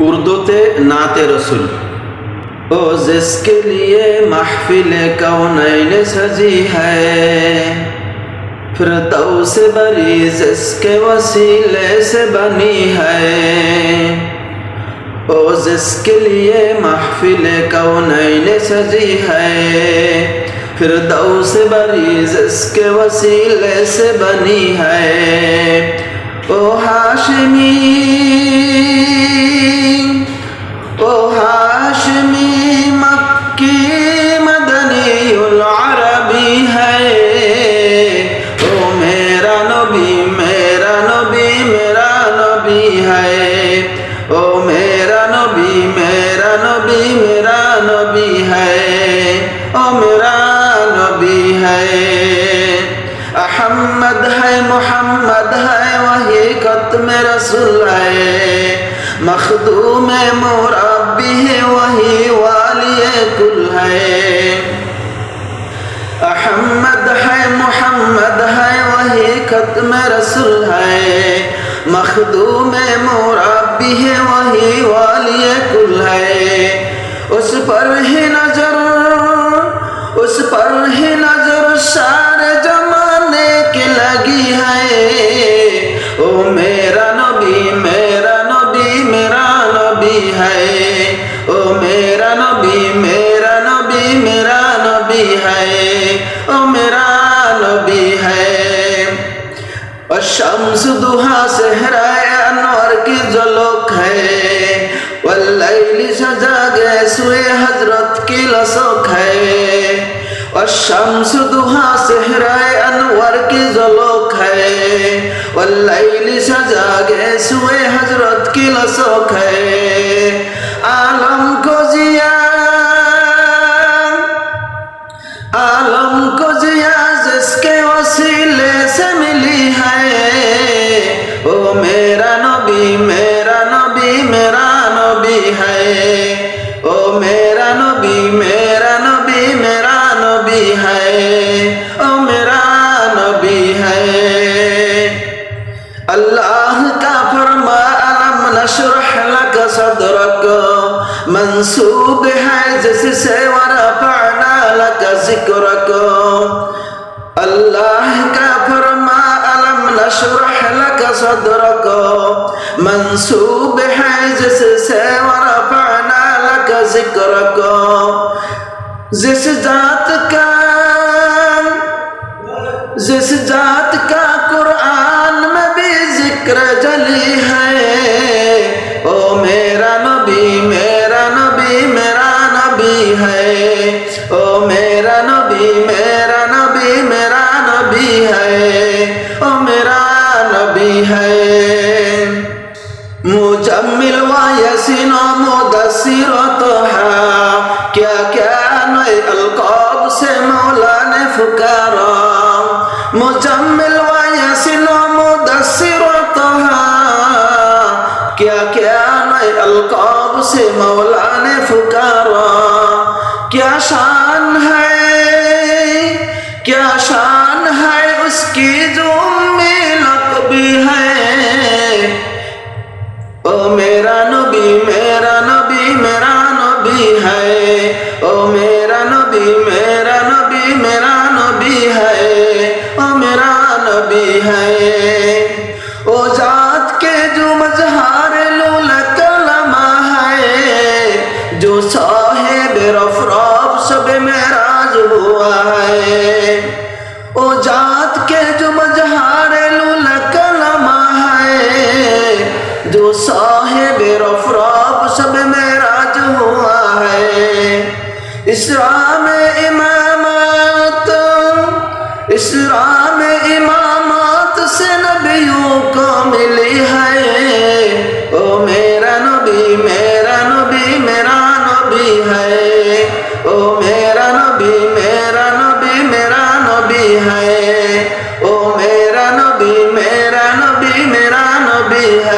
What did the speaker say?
اردوتے نعت رسول۔ او جس کے لیے محفل کونین سجی ہے۔ پھر سے بری جس کے وسیلے سے بنی ہے۔ او جس کے لیے محفل کونین سجی ہے۔ پھر سے بری جس کے وسیلے سے بنی ہے۔ او ہاشمی او میرا نبی میرا نبی میرا نبی ہے او میرا نبی ہے احمد ہے محمد ہے وہی ختم رسول ہے مخدوم مربی ہے وہی والی کل ہے احمد ہے محمد ہے وہی ختم رسول ہے مخدوم ہے، وہی والی کل ہے۔ اس پر ہی نظر، اس پر ہی نظر سارے زمانے کی لگی ہے۔ او میرا نبی میرا نبی میرا نبی ہے۔ او میرا نبی الشمس دوہا صحرائے انور کی جلوک ہے واللیل سجا گئے سوئے حضرت کی لسوک ہے الشمس دوہا صحرائے انور کی جلوک ہے واللیل سجا گئے سوئے حضرت کی لسوک ہے عالم کو زیا عالم کو زیا جس کے وسیلے سے منسوب ہے جس سے ورفعنا لك ذکرك اللہ کا فرما، علم نشرح لك صدرك منسوب ہے جس سے ورفعنا لك ذکرك جس ذات کا، جس ذات کا قرآن میں بھی ذکر جلی ہے۔ او میرا ہے مجمل و یسین و مدثر و توحا کیا کیا نئے القاب سے مولا نے فکارا مجمل و یسین و مدثر و توحا کیا کیا نئے القاب سے مولا نے فکارا کیا شان ہے کیا شان ہے اس کی جو میں لقبی ہے۔ او میرا نبی میرا نبی میرا نبی ہے۔ او میرا نبی میرا نبی میرا نبی ہے۔ او میرا نبی ہے۔ او ذات کے جو مظہر لول کلمہ ہے، جو صاحب رفراب سب معراج ہوا ہے۔ او ذات کے جو مظہر لول کلمہ جو صاحب رفراب سب میرا جو ہوا ہے۔ اسلام امامات اسلام امامات سے نبیوں کو ملی ہے۔ او میرا نبی میرا نبی میرا نبی ہے۔ او میرا نبی میرا نبی میرا نبی ہے۔ او میرا نبی میرا نبی میرا نبی ہے۔